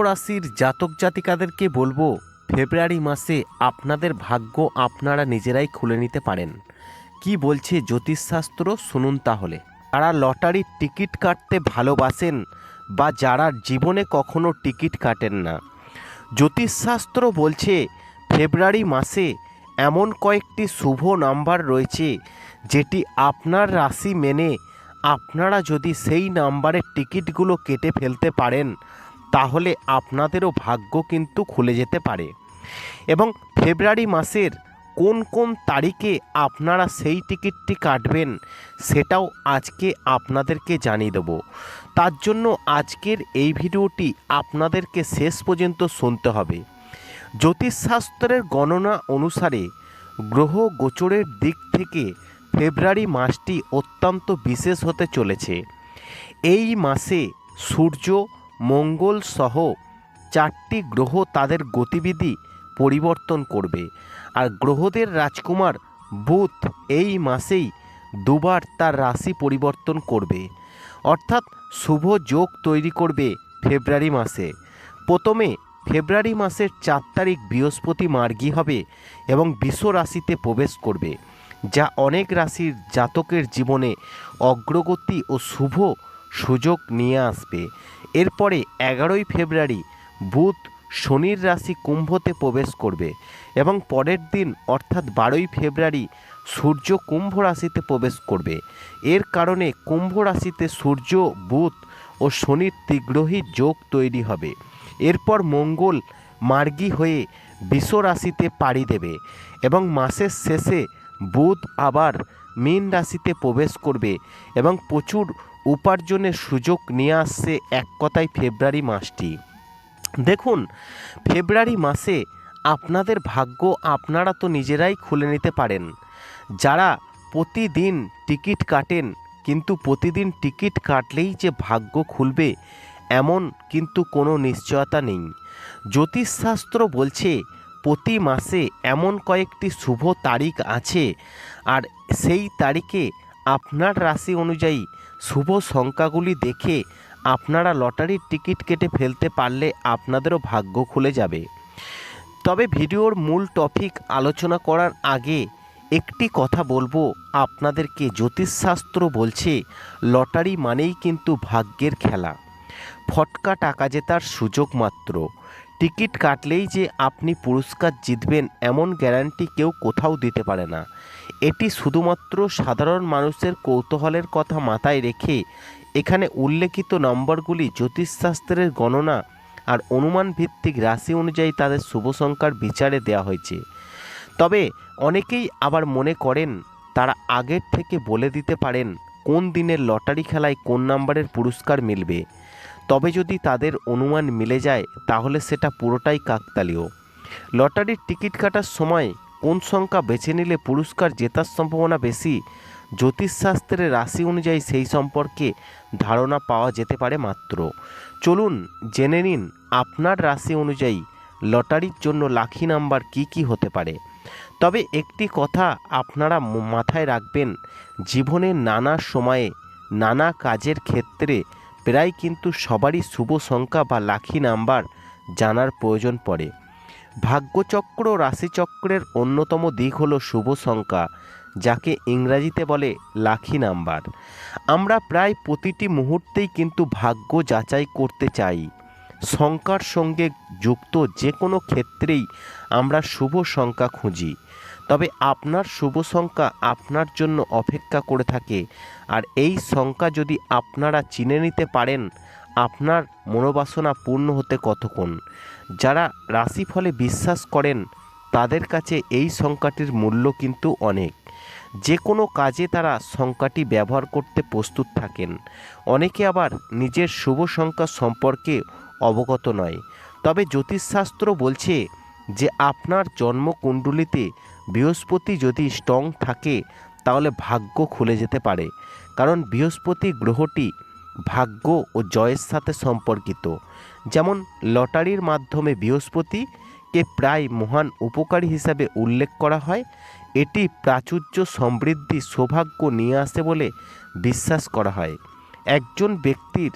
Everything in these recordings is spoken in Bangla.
রাশির জাতক জাতিকাদেরকে বলব, ফেব্রুয়ারি মাসে আপনাদের ভাগ্য আপনারা নিজেরাই খুলে নিতে পারেন। কি বলছে জ্যোতিষশাস্ত্র শুনুন তাহলে। যারা লটারির টিকিট কাটতে ভালোবাসেন বা যারা জীবনে কখনো টিকিট কাটেন না। জ্যোতিষশাস্ত্র বলছে, ফেব্রুয়ারি মাসে এমন কয়েকটি শুভ নাম্বার রয়েছে, যেটি আপনার রাশি মেনে আপনারা যদি সেই নাম্বারের টিকিটগুলো কেটে ফেলতে পারেন তাহলে আপনাদেরও ভাগ্য কিন্তু খুলে যেতে পারে। এবং ফেব্রুয়ারি মাসের কোন কোন তারিখে আপনারা সেই টিকিটটি কাটবেন সেটাও আজকে আপনাদেরকে জানিয়ে দেব। তার জন্য আজকের এই ভিডিওটি আপনাদেরকে শেষ পর্যন্ত শুনতে হবে। জ্যোতিষশাস্ত্রের গণনা অনুসারে গ্রহ গোচরের দিক থেকে ফেব্রুয়ারি মাসটি অত্যন্ত বিশেষ হতে চলেছে। এই মাসে সূর্য মঙ্গল সহ চারটি গ্রহ তাদের গতিবিধি পরিবর্তন করবে। আর গ্রহদের রাজকুমার বুধ এই মাসেই দুবার তার রাশি পরিবর্তন করবে। অর্থাৎ শুভ যোগ তৈরি করবে ফেব্রুয়ারি মাসে। প্রথমে ফেব্রুয়ারি মাসের চার তারিখ বৃহস্পতি মার্গী হবে এবং বিশ্ব রাশিতে প্রবেশ করবে, যা অনেক রাশির জাতকের জীবনে অগ্রগতি ও শুভ সুযোগ নিয়ে আসবে। এরপরে এগারোই ফেব্রুয়ারি বুধ শনির রাশি কুম্ভতে প্রবেশ করবে এবং পরের দিন অর্থাৎ বারোই ফেব্রুয়ারি সূর্য কুম্ভ রাশিতে প্রবেশ করবে। এর কারণে কুম্ভ রাশিতে সূর্য, বুধ ও শনির তীগ্রহী যোগ তৈরি হবে। এরপর মঙ্গল মার্গী হয়ে বিশ্ব রাশিতে পাড়ি দেবে এবং মাসের শেষে বুধ আবার মীন রাশিতে প্রবেশ করবে এবং প্রচুর উপার্জনের সুযোগ নিয়ে আসছে এক কথায় ফেব্রুয়ারি মাসটি। দেখুন, ফেব্রুয়ারি মাসে আপনাদের ভাগ্য আপনারা তো নিজেরাই খুলে নিতে পারেন। যারা প্রতিদিন টিকিট কাটেন, কিন্তু প্রতিদিন টিকিট কাটলেই যে ভাগ্য খুলবে, এমন কিন্তু কোনো নিশ্চয়তা নেই। জ্যোতিষশাস্ত্র বলছে, প্রতি মাসে এমন কয়েকটি শুভ তারিখ আছে, আর সেই তারিখে আপনার রাশি অনুযায়ী শুভ সংখ্যাগুলি দেখে আপনারা লটারির টিকিট কেটে ফেলতে পারলে আপনাদেরও ভাগ্য খুলে যাবে। তবে ভিডিওর মূল টপিক আলোচনা করার আগে একটি কথা বলব, আপনাদেরকে জ্যোতিষশাস্ত্র বলছে, লটারি মানেই কিন্তু ভাগ্যের খেলা। ফটকা টাকা জেতার সুযোগ মাত্র। টিকিট কাটলেই যে আপনি পুরস্কার জিতবেন এমন গ্যারান্টি কেউ কোথাও দিতে পারে না। এটি শুধুমাত্র সাধারণ মানুষের কৌতূহলের কথা মাথায় রেখে এখানে উল্লেখিত নম্বরগুলি জ্যোতিষশাস্ত্রের গণনা আর অনুমান ভিত্তিক রাশি অনুযায়ী তাদের শুভ সংখ্যার বিচারে দেওয়া হয়েছে। তবে অনেকেই আবার মনে করেন তারা আগের থেকে বলে দিতে পারেন কোন দিনের লটারি খেলায় কোন নাম্বারের পুরস্কার মিলবে। তবে যদি তাদের অনুমান মিলে যায়, তাহলে সেটা পুরোটাই কাকতালীয়। লটারির টিকিট কাটার সময় কোন সংখ্যা বেছে নিলে পুরস্কার জেতার সম্ভাবনা বেশি, জ্যোতিষশাস্ত্রের রাশি অনুযায়ী সেই সম্পর্কে ধারণা পাওয়া যেতে পারে মাত্র। চলুন জেনে নিন আপনার রাশি অনুযায়ী লটারির জন্য লাখি নাম্বার কি কি হতে পারে। তবে একটি কথা আপনারা মাথায় রাখবেন জীবনের নানা সময়ে নানা কাজের ক্ষেত্রে প্রায় কিন্তু সবারই শুভ সংখ্যা বা লাখি নাম্বার জানার প্রয়োজন পড়ে। ভাগ্যচক্র রাশিচক্রের অন্যতম দিক হলো শুভ সংখ্যা, যাকে ইংরাজিতে বলে লাখি নাম্বার। আমরা প্রায় প্রতিটি মুহূর্তেই কিন্তু ভাগ্য যাচাই করতে চাই। সংখ্যার সঙ্গে যুক্ত যে কোনো ক্ষেত্রেই আমরা শুভ সংখ্যা খুঁজি। তবে আপনার শুভ সংখ্যা আপনার জন্য অপেক্ষা করে থাকে। আর এই সংখ্যা যদি আপনারা চিনে নিতে পারেন, আপনার মনোবাসনা পূর্ণ হতে কতক্ষণ? যারা রাশিফলে বিশ্বাস করেন, তাদের কাছে এই সংখ্যাটির মূল্য কিন্তু অনেক। যে কোনো কাজে তারা সংখ্যাটি ব্যবহার করতে প্রস্তুত থাকেন। অনেকে আবার নিজের শুভ সংখ্যা সম্পর্কে অবগত নয়। তবে জ্যোতিষশাস্ত্র বলছে যে, আপনার জন্মকুণ্ডলিতে বৃহস্পতি যদি স্ট্রং থাকে, তাহলে ভাগ্য খুলে যেতে পারে। কারণ বৃহস্পতি গ্রহটি ভাগ্য ও জয়ের সাথে সম্পর্কিত। যেমন, লটারির মাধ্যমে বৃহস্পতিকে প্রায় মহান উপকারী হিসাবে উল্লেখ করা হয়, এটি প্রাচুর্য সমৃদ্ধি সৌভাগ্য নিয়ে আসে বলে বিশ্বাস করা হয়। একজন ব্যক্তির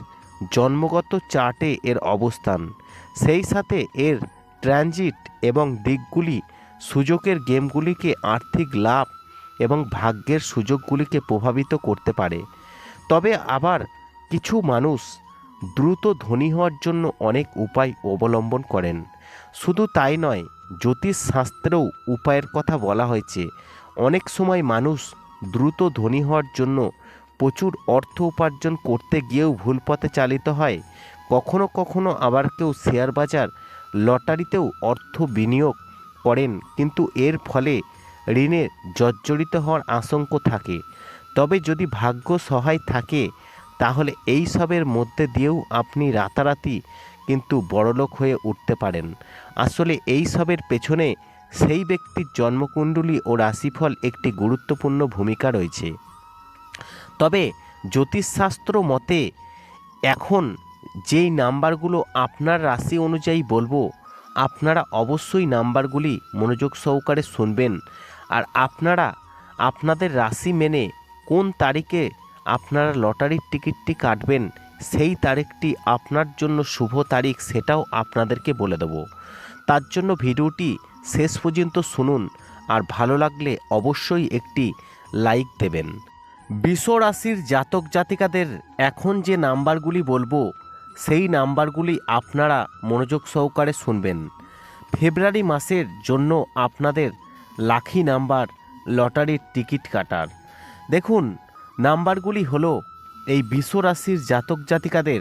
জন্মগত চার্টে এর অবস্থান, সেই সাথে এর ট্রানজিট এবং দিকগুলি সুযোগের গেমগুলিকে আর্থিক লাভ এবং ভাগ্যের সুযোগগুলিকে প্রভাবিত করতে পারে। তবে আবার কিছু মানুষ দ্রুত ধনী হওয়ার জন্য অনেক উপায় অবলম্বন করেন। শুধু তাই নয় জ্যোতিষ শাস্ত্রেও উপায়ের কথা বলা হয়েছে। অনেক সময় মানুষ দ্রুত ধনী হওয়ার জন্য প্রচুর অর্থ উপার্জন করতে গিয়েও ভুল পথে চালিত হয়। কখনো কখনো আবার কেউ শেয়ার বাজার, লটারিতেও অর্থ বিনিয়োগ করেন কিন্তু এর ফলে ঋণে জর্জরিত হওয়ার আশঙ্ক থাকে। তবে যদি ভাগ্য সহায় থাকে, তাহলে এই সবের মধ্যে দিয়েও আপনি রাতারাতি কিন্তু বড়লোক হয়ে উঠতে পারেন। আসলে এই সবের পেছনে সেই ব্যক্তির জন্মকুণ্ডলী ও রাশিফল একটি গুরুত্বপূর্ণ ভূমিকা রয়েছে। তবে জ্যোতিষশাস্ত্র মতে, এখন যেই নাম্বারগুলো আপনার রাশি অনুযায়ী বলব আপনারা অবশ্যই নাম্বারগুলি মনোযোগ সহকারে শুনবেন। আর আপনারা আপনাদের রাশি মেনে কোন তারিখে আপনারা লটারির টিকিটটি কাটবেন, সেই তারিখটি আপনার জন্য শুভ তারিখ সেটাও আপনাদেরকে বলে দেবো। তার জন্য ভিডিওটি শেষ পর্যন্ত শুনুন আর ভালো লাগলে অবশ্যই একটি লাইক দেবেন। বিশ্ব রাশির জাতক জাতিকাদের এখন যে নাম্বারগুলি বলব সেই নাম্বারগুলি আপনারা মনোযোগ সহকারে শুনবেন। ফেব্রুয়ারি মাসের জন্য আপনাদের লাখি নাম্বার লটারির টিকিট কাটার। দেখুন, নাম্বারগুলি হলো এই বিশ্ব রাশির জাতক জাতিকাদের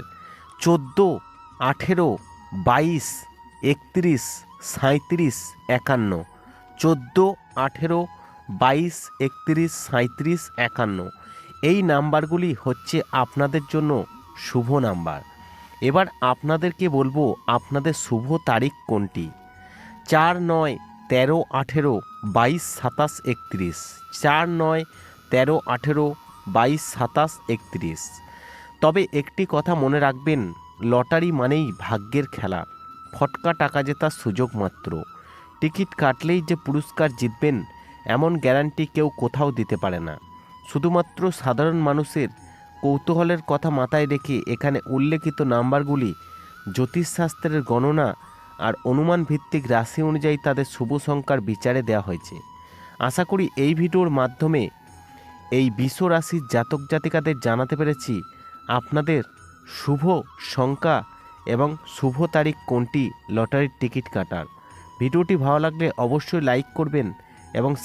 চোদ্দ, আঠেরো, বাইশ, একত্রিশ সাঁত্রিশ একান্ন। চোদ্দ, আঠেরো, বাইশ, একত্রিশ সাঁত্রিশ একান্ন। এই নাম্বারগুলি হচ্ছে আপনাদের জন্য শুভ নাম্বার। এবার আপনাদেরকে বলব আপনাদের শুভ তারিখ কোনটি? চার নয় তেরো আঠেরো বাইশ সাতাশ একত্রিশ। চার নয় তেরো আঠেরো বাইশ সাতাশ একত্রিশ। তবে একটি কথা মনে রাখবেন, লটারি মানেই ভাগ্যের খেলা। ফটকা টাকা জেতার সুযোগ মাত্র। টিকিট কাটলেই যে পুরস্কার জিতবেন, এমন গ্যারান্টি কেউ কোথাও দিতে পারে না। শুধুমাত্র সাধারণ মানুষের কৌতূহলের কথা মাথায় রেখে এখানে উল্লেখিত নাম্বারগুলি জ্যোতিষশাস্ত্রের গণনা আর অনুমান ভিত্তিক রাশি অনুযায়ী তাদের শুভ সংখ্যার বিচারে দেওয়া হয়েছে। আশা করি এই ভিডিওর মাধ্যমে এই বিশ্ব রাশির জাতক জাতিকাদের জানাতে পেরেছি আপনাদের শুভ সংখ্যা এবং শুভ তারিখ কোনটি, লটারির টিকিট কাটার। ভিডিওটি ভালো লাগলে অবশ্যই লাইক করবেন এবং